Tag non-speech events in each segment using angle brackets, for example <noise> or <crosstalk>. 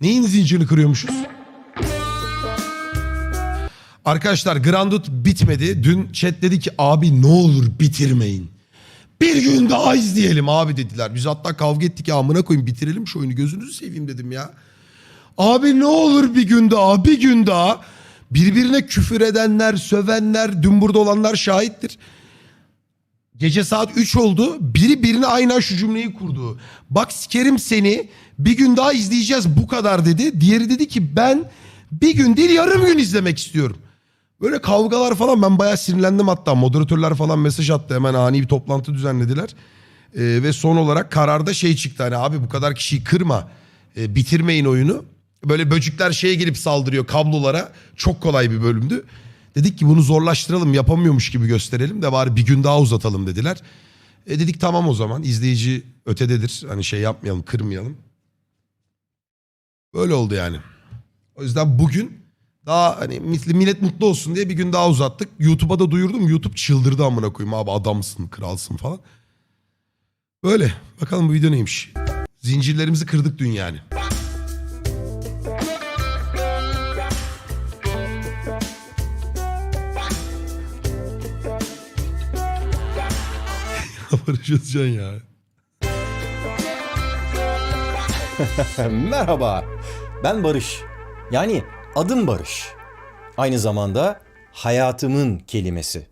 Neyin zincirini kırıyormuşuz? Arkadaşlar Grandut bitmedi. Dün chat dedi ki abi ne olur bitirmeyin. Bir gün daha izleyelim abi dediler. Biz hatta kavga ettik ya amına koyayım bitirelim şu oyunu gözünüzü seveyim dedim ya. Abi ne olur bir gün daha bir gün daha. Birbirine küfür edenler, sövenler, dün burada olanlar şahittir. Gece saat 3 oldu. Biri birine aynen şu cümleyi kurdu. Bak sikerim seni bir gün daha izleyeceğiz bu kadar dedi. Diğeri dedi ki ben bir gün değil yarım gün izlemek istiyorum. Böyle kavgalar falan ben bayağı sinirlendim hatta. Moderatörler falan mesaj attı hemen ani bir toplantı düzenlediler. Ee, ve son olarak kararda şey çıktı hani abi bu kadar kişiyi kırma. Ee, bitirmeyin oyunu. Böyle böcükler şeye gelip saldırıyor kablolara. Çok kolay bir bölümdü. Dedik ki bunu zorlaştıralım yapamıyormuş gibi gösterelim de bari bir gün daha uzatalım dediler. E dedik tamam o zaman izleyici ötededir. Hani şey yapmayalım kırmayalım. Böyle oldu yani. O yüzden bugün daha hani millet mutlu olsun diye bir gün daha uzattık. YouTube'a da duyurdum. YouTube çıldırdı amına koyayım abi adamsın kralsın falan. Böyle bakalım bu video neymiş. Zincirlerimizi kırdık dün yani. Barış Özcan ya. <laughs> Merhaba, ben Barış. Yani adım Barış. Aynı zamanda hayatımın kelimesi.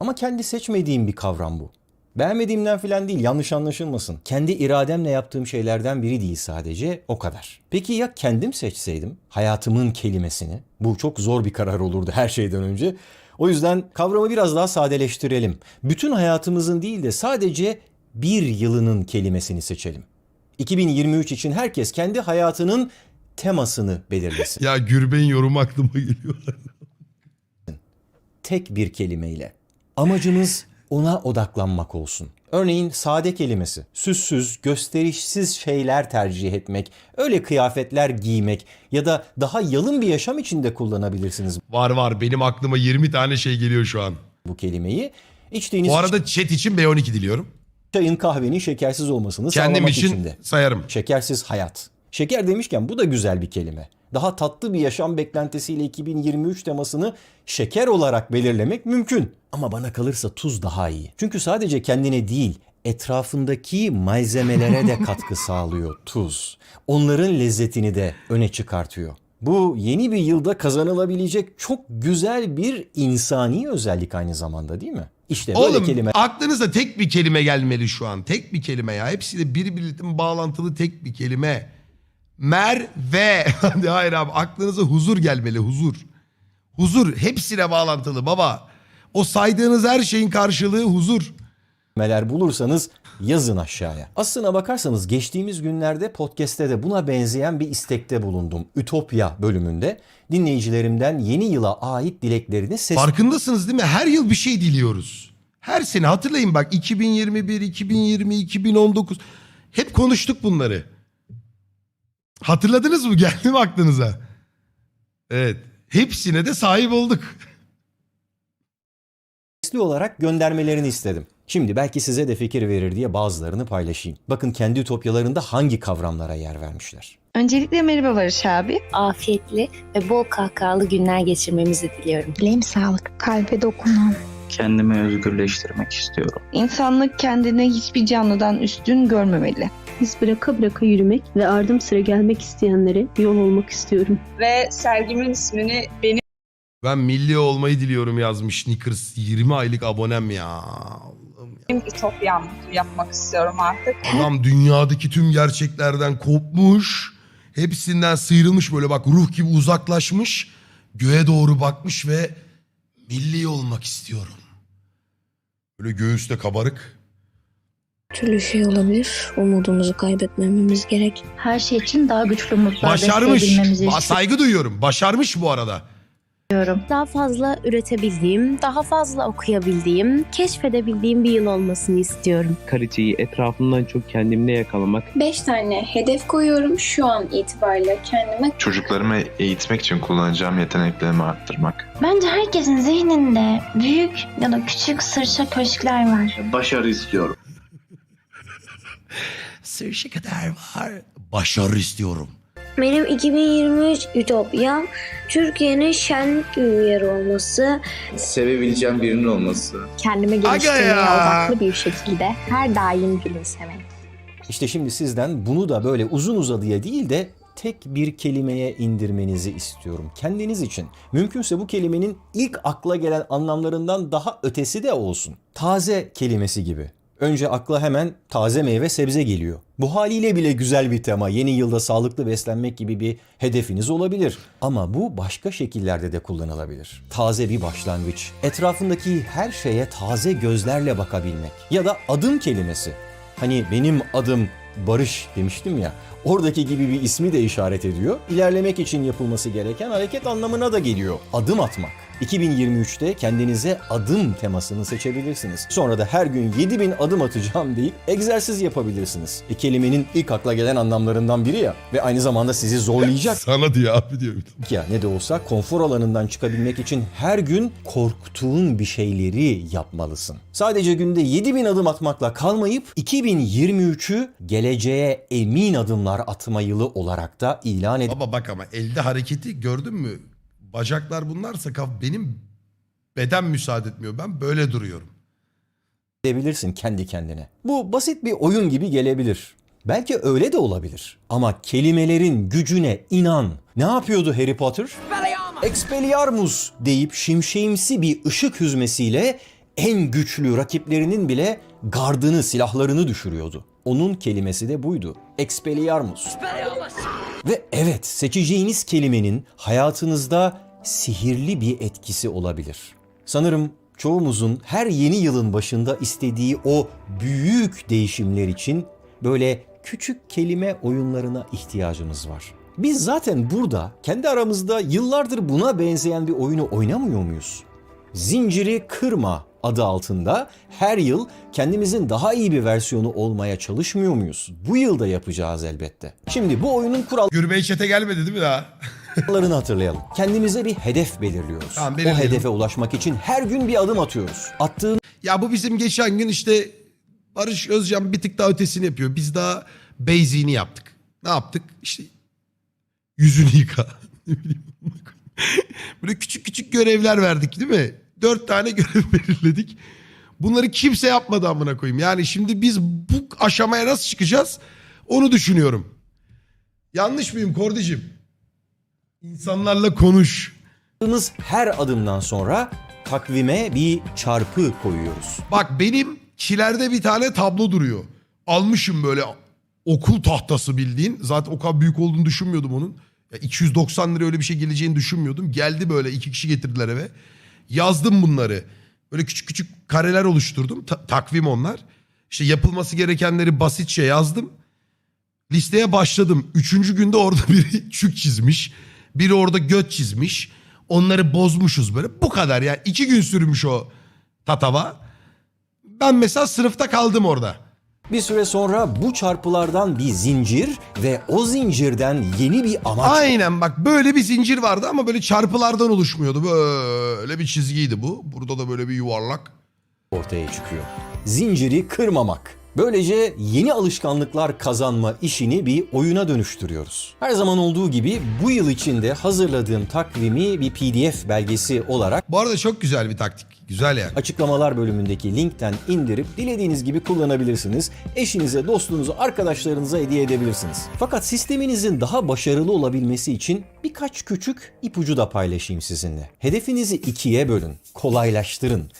Ama kendi seçmediğim bir kavram bu. Beğenmediğimden falan değil, yanlış anlaşılmasın. Kendi irademle yaptığım şeylerden biri değil sadece, o kadar. Peki ya kendim seçseydim hayatımın kelimesini? Bu çok zor bir karar olurdu her şeyden önce. O yüzden kavramı biraz daha sadeleştirelim. Bütün hayatımızın değil de sadece bir yılının kelimesini seçelim. 2023 için herkes kendi hayatının temasını belirlesin. Ya Gürbey'in yorumu aklıma geliyor. Tek bir kelimeyle. Amacımız ona odaklanmak olsun. Örneğin sade kelimesi, süssüz, gösterişsiz şeyler tercih etmek, öyle kıyafetler giymek ya da daha yalın bir yaşam içinde kullanabilirsiniz var var benim aklıma 20 tane şey geliyor şu an. bu kelimeyi. İçtiğiniz Bu arada chat için B12 diliyorum. çayın kahvenin şekersiz olmasını Kendim sağlamak için için de. sayarım. Şekersiz hayat. Şeker demişken bu da güzel bir kelime. Daha tatlı bir yaşam beklentisiyle 2023 temasını şeker olarak belirlemek mümkün. Ama bana kalırsa tuz daha iyi. Çünkü sadece kendine değil, etrafındaki malzemelere de <laughs> katkı sağlıyor tuz. Onların lezzetini de öne çıkartıyor. Bu yeni bir yılda kazanılabilecek çok güzel bir insani özellik aynı zamanda değil mi? İşte böyle Oğlum kelime aklınıza tek bir kelime gelmeli şu an. Tek bir kelime ya. Hepsi de birbiriyle bağlantılı tek bir kelime. Merve. <laughs> Hayır abi aklınıza huzur gelmeli huzur. Huzur hepsine bağlantılı baba. O saydığınız her şeyin karşılığı huzur. kelimeler bulursanız yazın aşağıya. Aslına bakarsanız geçtiğimiz günlerde podcast'te de buna benzeyen bir istekte bulundum. Ütopya bölümünde dinleyicilerimden yeni yıla ait dileklerini ses Farkındasınız değil mi? Her yıl bir şey diliyoruz. Her sene hatırlayın bak 2021, 2020, 2019 hep konuştuk bunları. Hatırladınız mı? <laughs> Geldi mi aklınıza? Evet. Hepsine de sahip olduk. sesli olarak göndermelerini istedim. Şimdi belki size de fikir verir diye bazılarını paylaşayım. Bakın kendi ütopyalarında hangi kavramlara yer vermişler. Öncelikle merhaba Barış abi. afiyetli ve bol kahkahalı günler geçirmemizi diliyorum. Bileğim sağlık, kalbe dokunan. kendimi özgürleştirmek istiyorum. İnsanlık kendini hiçbir canlıdan üstün görmemeli. Biz bıraka bıraka yürümek ve ardım sıra gelmek isteyenlere yol olmak istiyorum. ve sergimin ismini benim Ben milli olmayı diliyorum yazmış Snickers. 20 aylık abonem ya. Allah'ım ya. ütopyam yapmak istiyorum artık. Adam dünyadaki tüm gerçeklerden kopmuş. Hepsinden sıyrılmış böyle bak ruh gibi uzaklaşmış. Göğe doğru bakmış ve milli olmak istiyorum. Böyle göğüste kabarık. Türlü şey olabilir. Umudumuzu kaybetmememiz gerek. Her şey için daha güçlü umutlar Başarmış. besleyebilmemizi Ba- Saygı duyuyorum. Başarmış bu arada. daha fazla üretebildiğim, daha fazla okuyabildiğim, keşfedebildiğim bir yıl olmasını istiyorum. Kaliteyi etrafımdan çok kendimde yakalamak 5 tane hedef koyuyorum şu an itibariyle kendime. Çocuklarımı eğitmek için kullanacağım yeteneklerimi arttırmak. Bence herkesin zihninde büyük ya da küçük sırça köşkler var. başarı istiyorum. Sırşı kadar var. Başarı istiyorum. Benim 2023 ütopyam Türkiye'nin şenlik bir yer olması. Sevebileceğim birinin olması. Kendimi geliştirmeye odaklı bir şekilde her daim gülümsemek. İşte şimdi sizden bunu da böyle uzun uzadıya değil de tek bir kelimeye indirmenizi istiyorum. Kendiniz için. Mümkünse bu kelimenin ilk akla gelen anlamlarından daha ötesi de olsun. Taze kelimesi gibi. Önce akla hemen taze meyve sebze geliyor. Bu haliyle bile güzel bir tema. Yeni yılda sağlıklı beslenmek gibi bir hedefiniz olabilir. Ama bu başka şekillerde de kullanılabilir. Taze bir başlangıç. Etrafındaki her şeye taze gözlerle bakabilmek. Ya da adım kelimesi. Hani benim adım Barış demiştim ya. Oradaki gibi bir ismi de işaret ediyor. İlerlemek için yapılması gereken hareket anlamına da geliyor. Adım atmak. 2023'te kendinize adım temasını seçebilirsiniz. Sonra da her gün 7000 adım atacağım deyip egzersiz yapabilirsiniz. E, kelimenin ilk akla gelen anlamlarından biri ya ve aynı zamanda sizi zorlayacak <laughs> Sana diyor abi diyor. ya ne de olsa konfor alanından çıkabilmek için her gün korktuğun bir şeyleri yapmalısın. Sadece günde 7000 adım atmakla kalmayıp 2023'ü geleceğe emin adımlar atma yılı olarak da ilan Baba bak ama elde hareketi gördün mü? Bacaklar bunlarsa kaf benim beden müsaade etmiyor. Ben böyle duruyorum. edebilirsin kendi kendine. Bu basit bir oyun gibi gelebilir. Belki öyle de olabilir. Ama kelimelerin gücüne inan. Ne yapıyordu Harry Potter? Expelliarmus deyip şimşeğimsi bir ışık hüzmesiyle en güçlü rakiplerinin bile gardını, silahlarını düşürüyordu. Onun kelimesi de buydu. Expelliarmus. Ve evet seçeceğiniz kelimenin hayatınızda sihirli bir etkisi olabilir. Sanırım çoğumuzun her yeni yılın başında istediği o büyük değişimler için böyle küçük kelime oyunlarına ihtiyacımız var. Biz zaten burada kendi aramızda yıllardır buna benzeyen bir oyunu oynamıyor muyuz? Zinciri Kırma adı altında her yıl kendimizin daha iyi bir versiyonu olmaya çalışmıyor muyuz? Bu yılda yapacağız elbette. Şimdi bu oyunun Gürbey çete gelmedi değil mi daha? kurallarını hatırlayalım. Kendimize bir hedef belirliyoruz. Tamam, o belirleyelim. hedefe ulaşmak için her gün bir adım atıyoruz. Attığın Ya bu bizim geçen gün işte Barış Özcan bir tık daha ötesini yapıyor. Biz daha basic'ini yaptık. Ne yaptık? İşte yüzünü yıka. <laughs> Ne bileyim. <laughs> Böyle küçük küçük görevler verdik değil mi? Dört tane görev <laughs> belirledik. Bunları kimse yapmadı amına koyayım. Yani şimdi biz bu aşamaya nasıl çıkacağız? Onu düşünüyorum. Yanlış mıyım Kordicim? İnsanlarla konuş. attığımız her adımdan sonra takvime bir çarpı koyuyoruz. Bak benim kilerde bir tane tablo duruyor. Almışım böyle okul tahtası bildiğin. Zaten o kadar büyük olduğunu düşünmüyordum onun. Ya 290 lira öyle bir şey geleceğini düşünmüyordum. Geldi böyle iki kişi getirdiler eve. Yazdım bunları. Böyle küçük küçük kareler oluşturdum. Ta- takvim onlar. İşte yapılması gerekenleri basitçe yazdım. Listeye başladım. Üçüncü günde orada <laughs> biri çük çizmiş. Biri orada göt çizmiş. Onları bozmuşuz böyle. Bu kadar ya. İki gün sürmüş o tatava. Ben mesela sınıfta kaldım orada. Bir süre sonra bu çarpılardan bir zincir ve o zincirden yeni bir amaç Aynen bak böyle bir zincir vardı ama böyle çarpılardan oluşmuyordu. Böyle bir çizgiydi bu. Burada da böyle bir yuvarlak. ortaya çıkıyor. Zinciri kırmamak. Böylece yeni alışkanlıklar kazanma işini bir oyuna dönüştürüyoruz. Her zaman olduğu gibi bu yıl içinde hazırladığım takvimi bir PDF belgesi olarak Bu arada çok güzel bir taktik. Güzel yani. açıklamalar bölümündeki linkten indirip dilediğiniz gibi kullanabilirsiniz. Eşinize, dostunuza, arkadaşlarınıza hediye edebilirsiniz. Fakat sisteminizin daha başarılı olabilmesi için birkaç küçük ipucu da paylaşayım sizinle. Hedefinizi ikiye bölün, kolaylaştırın,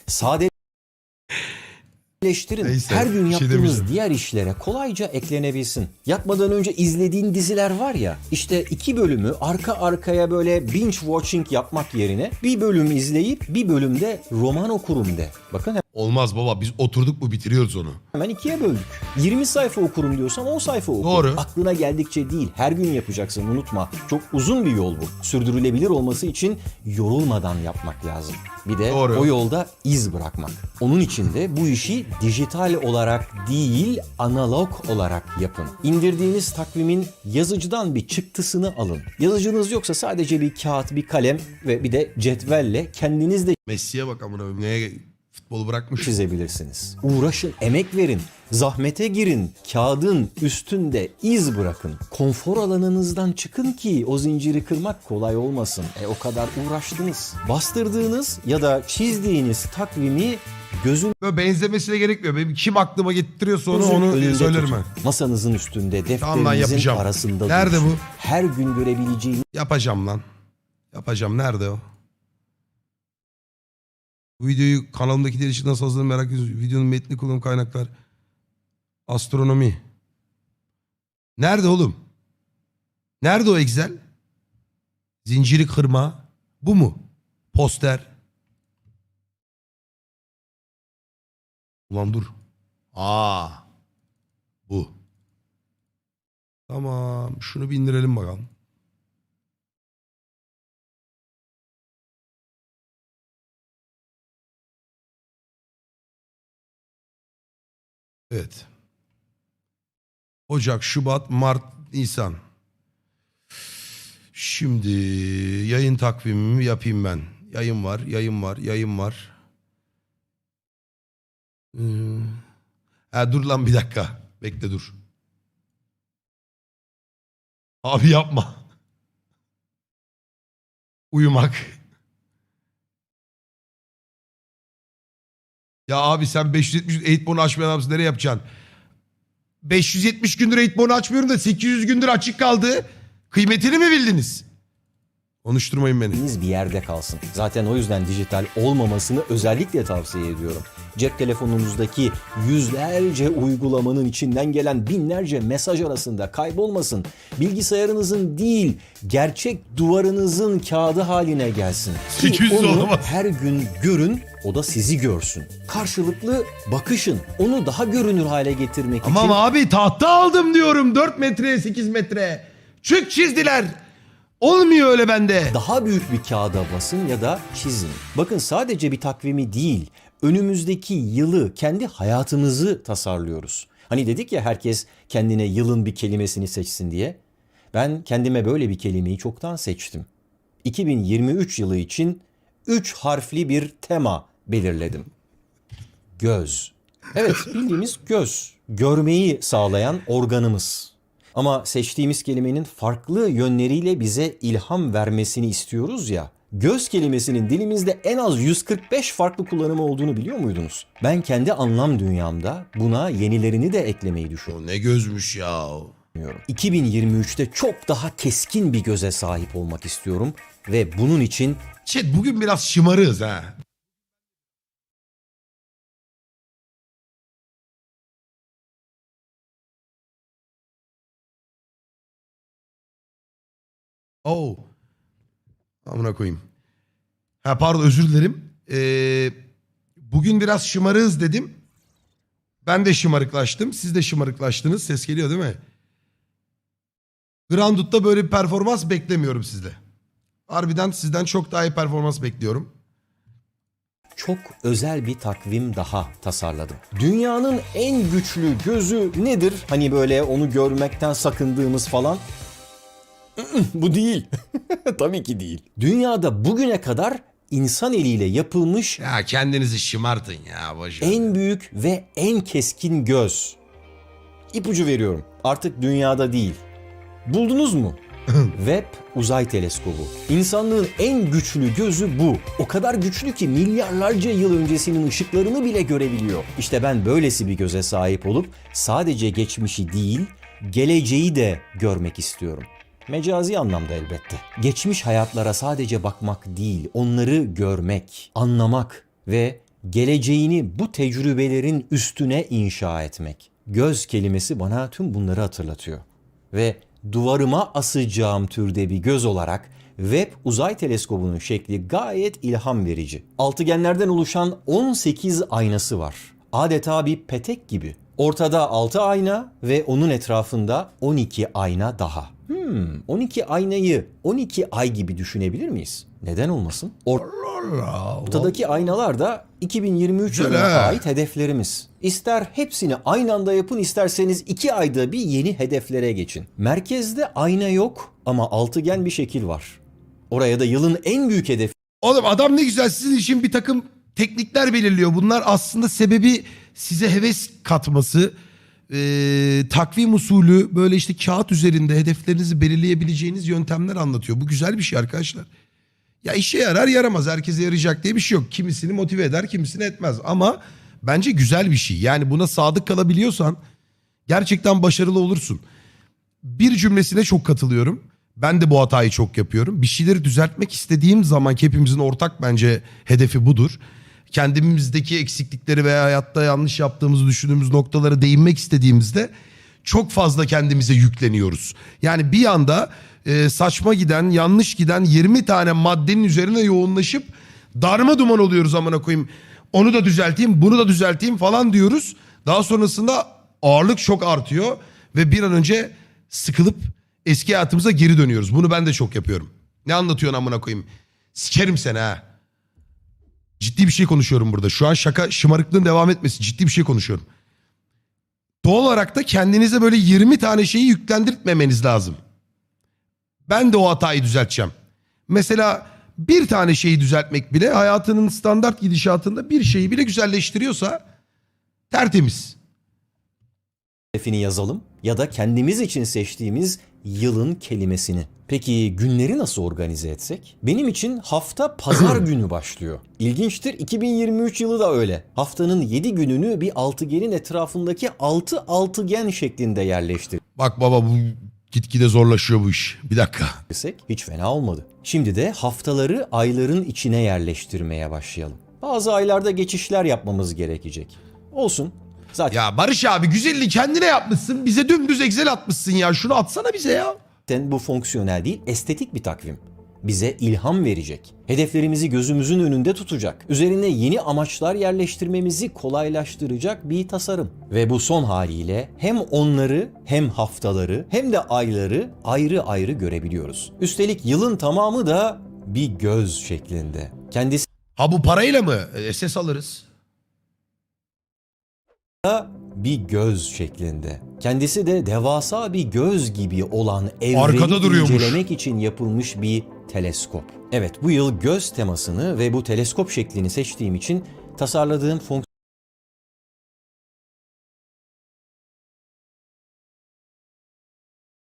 sadeleştirin. Neyse, Her gün bir şey yaptığınız diğer işlere kolayca eklenebilsin. Yatmadan önce izlediğin diziler var ya, işte iki bölümü arka arkaya böyle binge watching yapmak yerine bir bölüm izleyip bir bölümde roman okurum de. Bakın Olmaz baba biz oturduk mu bitiriyoruz onu. hemen ikiye böldük. 20 sayfa okurum diyorsan 10 sayfa oku. Doğru. Aklına geldikçe değil, her gün yapacaksın unutma. Çok uzun bir yol bu. Sürdürülebilir olması için yorulmadan yapmak lazım. Bir de Doğru. o yolda iz bırakmak. Onun için de bu işi dijital olarak değil, analog olarak yapın. İndirdiğiniz takvimin yazıcıdan bir çıktısını alın. Yazıcınız yoksa sadece bir kağıt, bir kalem ve bir de cetvelle kendiniz de Messi'ye bak amına. Neye Futbolu bırakmış. çizebilirsiniz. Uğraşın, emek verin, zahmete girin, kağıdın üstünde iz bırakın. Konfor alanınızdan çıkın ki o zinciri kırmak kolay olmasın. E o kadar uğraştınız. Bastırdığınız ya da çizdiğiniz takvimi gözün Böyle benzemesine gerekmiyor. Benim kim aklıma getiriyorsa onu Gözün onu önünde söylerim tutun. ben. Masanızın üstünde, Tamam lan, defterinizin yapacağım. arasında Nerede dursun. bu? Her gün görebileceğiniz Yapacağım lan. Yapacağım. Nerede o? Bu videoyu kanalımdakiler için nasıl hazırladığımı merak ediyorsunuz. Videonun metni kullanım kaynaklar. Astronomi. Nerede oğlum? Nerede o Excel? Zinciri kırma. Bu mu? Poster. Ulan dur. Aa. Bu. Tamam. Şunu bir indirelim bakalım. Evet. Ocak, Şubat, Mart, Nisan. Şimdi yayın takvimimi yapayım ben. Yayın var, yayın var, yayın var. Hmm. Ha, dur lan bir dakika. Bekle dur. Abi yapma. Uyumak. Ya abi sen 570 eğitmeni açmayan adamsın nereye yapacaksın? 570 gündür eğitmeni açmıyorum da 800 gündür açık kaldı. Kıymetini mi bildiniz? Konuşturmayın beni. bir yerde kalsın. Zaten o yüzden dijital olmamasını özellikle tavsiye ediyorum. Cep telefonunuzdaki yüzlerce uygulamanın içinden gelen binlerce mesaj arasında kaybolmasın. Bilgisayarınızın değil, gerçek duvarınızın kağıdı haline gelsin. Ki 800 onu olamaz. her gün görün, o da sizi görsün. Karşılıklı bakışın. Onu daha görünür hale getirmek için Tamam abi tahta aldım diyorum 4 metreye 8 metre. Çık çizdiler. Olmuyor öyle bende. daha büyük bir kağıda basın ya da çizin. Bakın sadece bir takvimi değil, önümüzdeki yılı, kendi hayatımızı tasarlıyoruz. Hani dedik ya herkes kendine yılın bir kelimesini seçsin diye. Ben kendime böyle bir kelimeyi çoktan seçtim. 2023 yılı için 3 harfli bir tema belirledim. Göz. Evet bildiğimiz göz. Görmeyi sağlayan organımız. Ama seçtiğimiz kelimenin farklı yönleriyle bize ilham vermesini istiyoruz ya. Göz kelimesinin dilimizde en az 145 farklı kullanımı olduğunu biliyor muydunuz? Ben kendi anlam dünyamda buna yenilerini de eklemeyi düşünüyorum. O ne gözmüş ya. 2023'te çok daha keskin bir göze sahip olmak istiyorum ve bunun için Chat bugün biraz şımarığız ha. Oh. Amına koyayım. Ha pardon özür dilerim. Ee, bugün biraz şımarığız dedim. Ben de şımarıklaştım. Siz de şımarıklaştınız. Ses geliyor değil mi? Grandut'ta böyle bir performans beklemiyorum sizde. Harbiden sizden çok daha iyi performans bekliyorum. çok özel bir takvim daha tasarladım. Dünyanın en güçlü gözü nedir? Hani böyle onu görmekten sakındığımız falan. <laughs> Bu değil. <laughs> Tabii ki değil. Dünyada bugüne kadar insan eliyle yapılmış Ya kendinizi şımartın ya boş ver. en büyük ve en keskin göz. İpucu veriyorum. Artık dünyada değil. Buldunuz mu? <laughs> Webb Uzay Teleskobu. İnsanlığın en güçlü gözü bu. O kadar güçlü ki milyarlarca yıl öncesinin ışıklarını bile görebiliyor. İşte ben böylesi bir göze sahip olup sadece geçmişi değil, geleceği de görmek istiyorum. Mecazi anlamda elbette. Geçmiş hayatlara sadece bakmak değil, onları görmek, anlamak ve geleceğini bu tecrübelerin üstüne inşa etmek. Göz kelimesi bana tüm bunları hatırlatıyor. Ve duvarıma asacağım türde bir göz olarak Webb Uzay Teleskobu'nun şekli gayet ilham verici. Altıgenlerden oluşan 18 aynası var. Adeta bir petek gibi. Ortada 6 ayna ve onun etrafında 12 ayna daha. Hmm, 12 aynayı 12 ay gibi düşünebilir miyiz? Neden olmasın? Ortadaki aynalar da 2023 Güzel yılına ait hedeflerimiz. İster hepsini aynı anda yapın isterseniz iki ayda bir yeni hedeflere geçin. Merkezde ayna yok ama altıgen bir şekil var. Oraya da yılın en büyük hedefi Oğlum adam ne güzel sizin için bir takım teknikler belirliyor. Bunlar aslında sebebi size heves katması. Ee, takvim usulü böyle işte kağıt üzerinde hedeflerinizi belirleyebileceğiniz yöntemler anlatıyor. Bu güzel bir şey arkadaşlar. Ya işe yarar yaramaz. Herkese yarayacak diye bir şey yok. Kimisini motive eder, kimisini etmez. Ama bence güzel bir şey. Yani buna sadık kalabiliyorsan gerçekten başarılı olursun. Bir cümlesine çok katılıyorum. Ben de bu hatayı çok yapıyorum. Bir şeyleri düzeltmek istediğim zaman hepimizin ortak bence hedefi budur. Kendimizdeki eksiklikleri veya hayatta yanlış yaptığımızı düşündüğümüz noktalara değinmek istediğimizde çok fazla kendimize yükleniyoruz. Yani bir anda e, saçma giden, yanlış giden 20 tane maddenin üzerine yoğunlaşıp darma duman oluyoruz amına koyayım. Onu da düzelteyim, bunu da düzelteyim falan diyoruz. Daha sonrasında ağırlık çok artıyor ve bir an önce sıkılıp eski hayatımıza geri dönüyoruz. Bunu ben de çok yapıyorum. Ne anlatıyorsun amına koyayım? Sikerim seni ha. Ciddi bir şey konuşuyorum burada. Şu an şaka şımarıklığın devam etmesi. Ciddi bir şey konuşuyorum. Doğal olarak da kendinize böyle 20 tane şeyi yüklendirtmemeniz lazım. Ben de o hatayı düzelteceğim. Mesela bir tane şeyi düzeltmek bile hayatının standart gidişatında bir şeyi bile güzelleştiriyorsa tertemiz. Hedefini yazalım ya da kendimiz için seçtiğimiz yılın kelimesini. Peki günleri nasıl organize etsek? Benim için hafta pazar <clears throat> günü başlıyor. İlginçtir 2023 yılı da öyle. Haftanın 7 gününü bir altıgenin etrafındaki 6 altıgen şeklinde yerleştirirsek Bak baba bu gitgide zorlaşıyor bu iş. Bir dakika. hiç fena olmadı. Şimdi de haftaları ayların içine yerleştirmeye başlayalım. Bazı aylarda geçişler yapmamız gerekecek. Olsun. Zaten Ya Barış abi güzelliği kendine yapmışsın. Bize dümdüz Excel atmışsın ya. Şunu atsana bize ya. Bu fonksiyonel değil, estetik bir takvim. Bize ilham verecek. Hedeflerimizi gözümüzün önünde tutacak. Üzerine yeni amaçlar yerleştirmemizi kolaylaştıracak bir tasarım. Ve bu son haliyle hem onları hem haftaları hem de ayları ayrı ayrı görebiliyoruz. Üstelik yılın tamamı da bir göz şeklinde. Kendisi Ha bu parayla mı? E, ses alırız. Bir göz şeklinde. Kendisi de devasa bir göz gibi olan evreni Arkada duruyormuş. incelemek için yapılmış bir teleskop. Evet bu yıl göz temasını ve bu teleskop şeklini seçtiğim için tasarladığım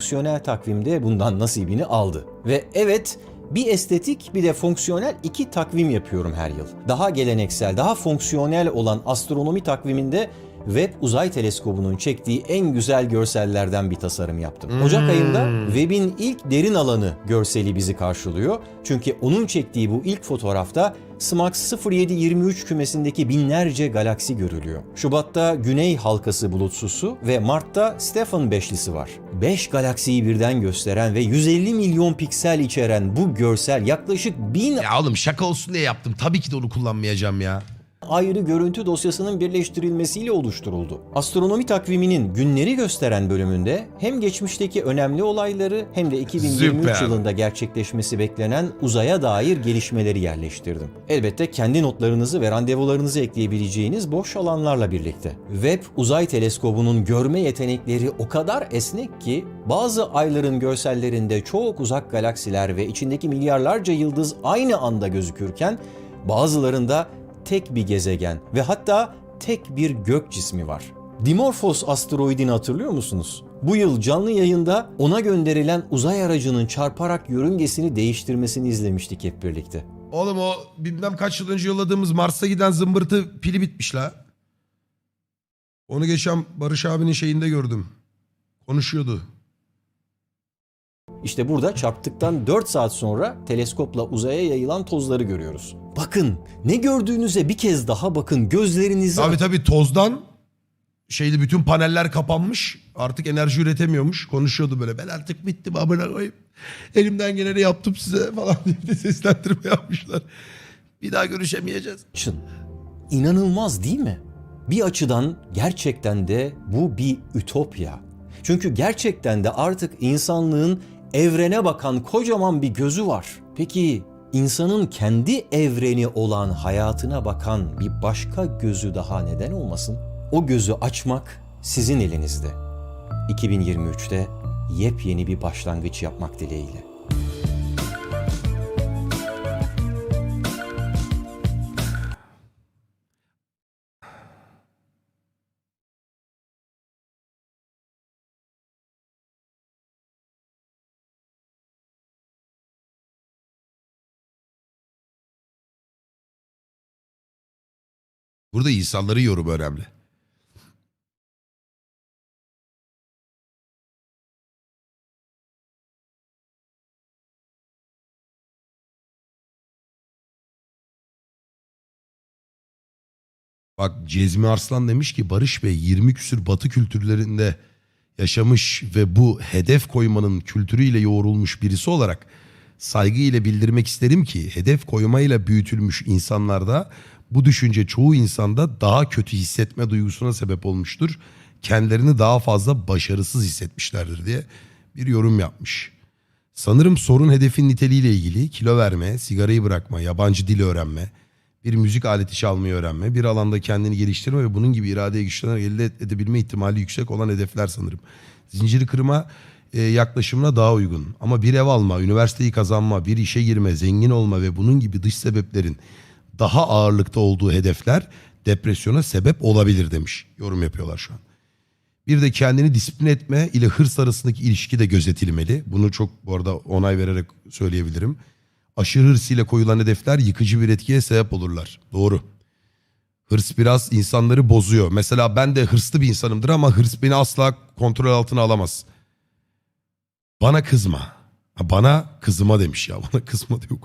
fonksiyonel takvimde bundan nasibini aldı. Ve evet bir estetik bir de fonksiyonel iki takvim yapıyorum her yıl. Daha geleneksel, daha fonksiyonel olan astronomi takviminde Webb Uzay Teleskobu'nun çektiği en güzel görsellerden bir tasarım yaptım. Ocak ayında Webb'in ilk derin alanı görseli bizi karşılıyor. Çünkü onun çektiği bu ilk fotoğrafta SMAX 0723 kümesindeki binlerce galaksi görülüyor. Şubat'ta Güney halkası bulutsusu ve Mart'ta Stefan beşlisi var. 5 galaksiyi birden gösteren ve 150 milyon piksel içeren bu görsel yaklaşık 1000 Ya oğlum şaka olsun diye yaptım. Tabii ki de onu kullanmayacağım ya. Ayrı görüntü dosyasının birleştirilmesiyle oluşturuldu. Astronomi takviminin günleri gösteren bölümünde hem geçmişteki önemli olayları hem de 2023 Süper. yılında gerçekleşmesi beklenen uzaya dair gelişmeleri yerleştirdim. Elbette kendi notlarınızı ve randevularınızı ekleyebileceğiniz boş alanlarla birlikte. Webb Uzay Teleskobu'nun görme yetenekleri o kadar esnek ki bazı ayların görsellerinde çok uzak galaksiler ve içindeki milyarlarca yıldız aynı anda gözükürken bazılarında tek bir gezegen ve hatta tek bir gök cismi var. Dimorphos asteroidini hatırlıyor musunuz? Bu yıl canlı yayında ona gönderilen uzay aracının çarparak yörüngesini değiştirmesini izlemiştik hep birlikte. Oğlum o bilmem kaç yıl önce yolladığımız Mars'a giden zımbırtı pili bitmiş la. Onu geçen Barış abinin şeyinde gördüm. Konuşuyordu. İşte burada çarptıktan 4 saat sonra teleskopla uzaya yayılan tozları görüyoruz. Bakın ne gördüğünüze bir kez daha bakın gözlerinizi Tabii tabii tozdan şeydi bütün paneller kapanmış. Artık enerji üretemiyormuş. Konuşuyordu böyle. Ben artık bittim amına koyayım. Elimden geleni yaptım size <laughs> falan diye seslendirme yapmışlar. Bir daha görüşemeyeceğiz. açın. İnanılmaz değil mi? Bir açıdan gerçekten de bu bir ütopya. Çünkü gerçekten de artık insanlığın evrene bakan kocaman bir gözü var. Peki insanın kendi evreni olan hayatına bakan bir başka gözü daha neden olmasın? O gözü açmak sizin elinizde. 2023'te yepyeni bir başlangıç yapmak dileğiyle. Burada insanları yorum önemli. Bak Cezmi Arslan demiş ki Barış Bey 20 küsür batı kültürlerinde yaşamış ve bu hedef koymanın kültürüyle yoğrulmuş birisi olarak saygıyla bildirmek isterim ki hedef koymayla büyütülmüş insanlarda bu düşünce çoğu insanda daha kötü hissetme duygusuna sebep olmuştur. Kendilerini daha fazla başarısız hissetmişlerdir diye bir yorum yapmış. Sanırım sorun hedefin niteliğiyle ilgili kilo verme, sigarayı bırakma, yabancı dil öğrenme, bir müzik aleti çalmayı öğrenme, bir alanda kendini geliştirme ve bunun gibi iradeye güçlenerek elde edebilme ihtimali yüksek olan hedefler sanırım. Zinciri kırma e, yaklaşımına daha uygun. Ama bir ev alma, üniversiteyi kazanma, bir işe girme, zengin olma ve bunun gibi dış sebeplerin daha ağırlıkta olduğu hedefler depresyona sebep olabilir demiş. Yorum yapıyorlar şu an. Bir de kendini disiplin etme ile hırs arasındaki ilişki de gözetilmeli. Bunu çok bu arada onay vererek söyleyebilirim. Aşırı hırs ile koyulan hedefler yıkıcı bir etkiye sebep olurlar. Doğru. Hırs biraz insanları bozuyor. Mesela ben de hırslı bir insanımdır ama hırs beni asla kontrol altına alamaz. Bana kızma. Bana kızıma demiş ya. <laughs> Bana kızma diyor.